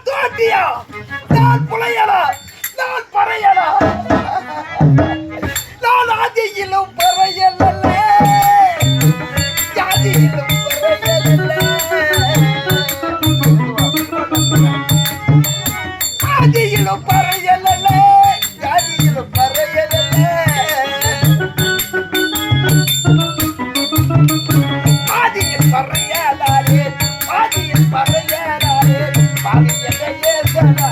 நான் தோட்டியா நான் புலையலா நான் பறையலா நான் ஆதியிலும் பறையல்ல ஜாதியிலும் பறையல்ல ஆதியிலும் பறையல்ல ஜாதியிலும் பறையல்ல